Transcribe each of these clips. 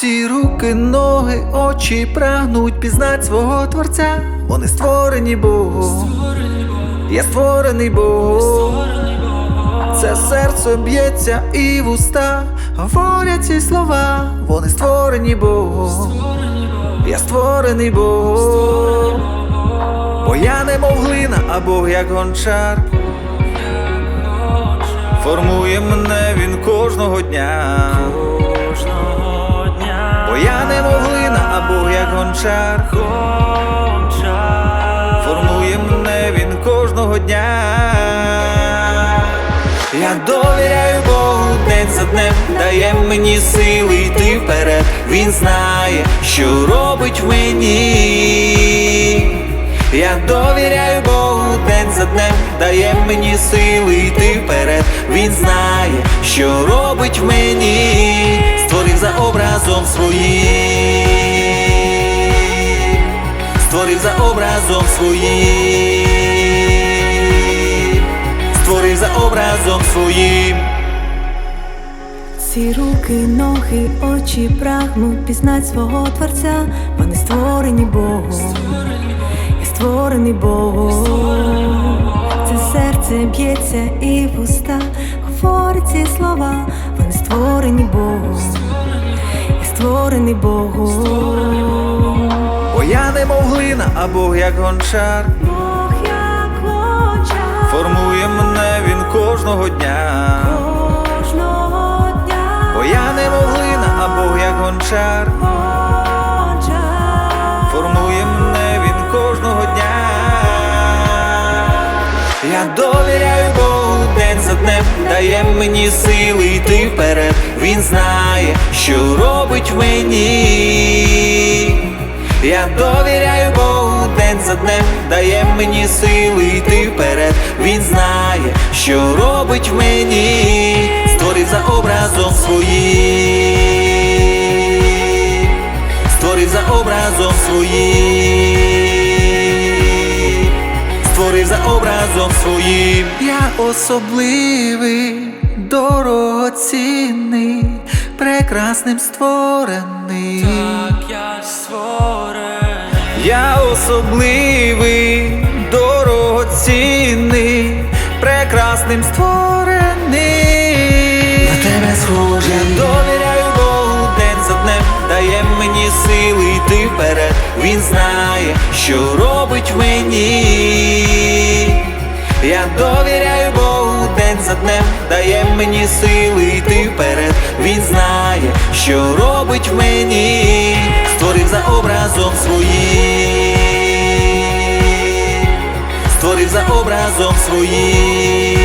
Ці руки, ноги, очі прагнуть пізнать свого творця. Вони створені Богом. Я створений Богом. Це серце б'ється і вуста говорять ці слова. Вони створені Богом. Я створений Богом. Бо я не мов глина, а Бог як гончар. Формує мене він кожного дня. Гончар. гончар Формує мене він кожного дня. Я довіряю Богу день за днем, дає мені сили йти вперед. Він знає, що робить в мені. Я довіряю Богу день за днем, дає мені сили йти вперед. Він знає, що робить в мені, створив за образом своїм створив за образом своїм, створив за образом своїм. Ці руки, ноги, очі прагнуть пізнать свого творця. Вони створені Богом. Я створений Богом. Це серце б'ється і вуста говорять ці слова. Вони створені Богом. Я створений Богом. Бо я не мов глина, а Бог як гончар. Бог як оча Формує мене він кожного дня. кожного дня. Бо я не мов глина, а Бог як гончар. Формує мене він кожного дня. Я довіряю Богу день за днем, дає мені сили йти вперед. Він знає, що робить в мені. Я довіряю за днем, дає мені сили йти вперед. Він знає, що робить в мені, створив за образом своїм створив за образом своїм, створив за образом своїм. Я особливий, дорогоцінний, прекрасним створений. Так я створений Я особливий, дорогоцінний, прекрасним створений. На тебе схожий. Я довіряю Богу день за днем, дає мені сили йти вперед. Він знає, що робить в мені. Я довіряю Богу день за днем, дає мені сили йти вперед. Він знає, що робить в мені, створив за образом своїм, створив за образом своїм,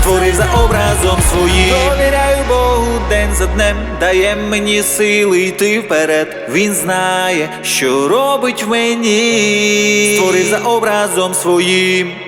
створив за образом своїм. Довіряю Богу день за днем, дає мені сили йти вперед. Він знає, що робить в мені, створив за образом своїм.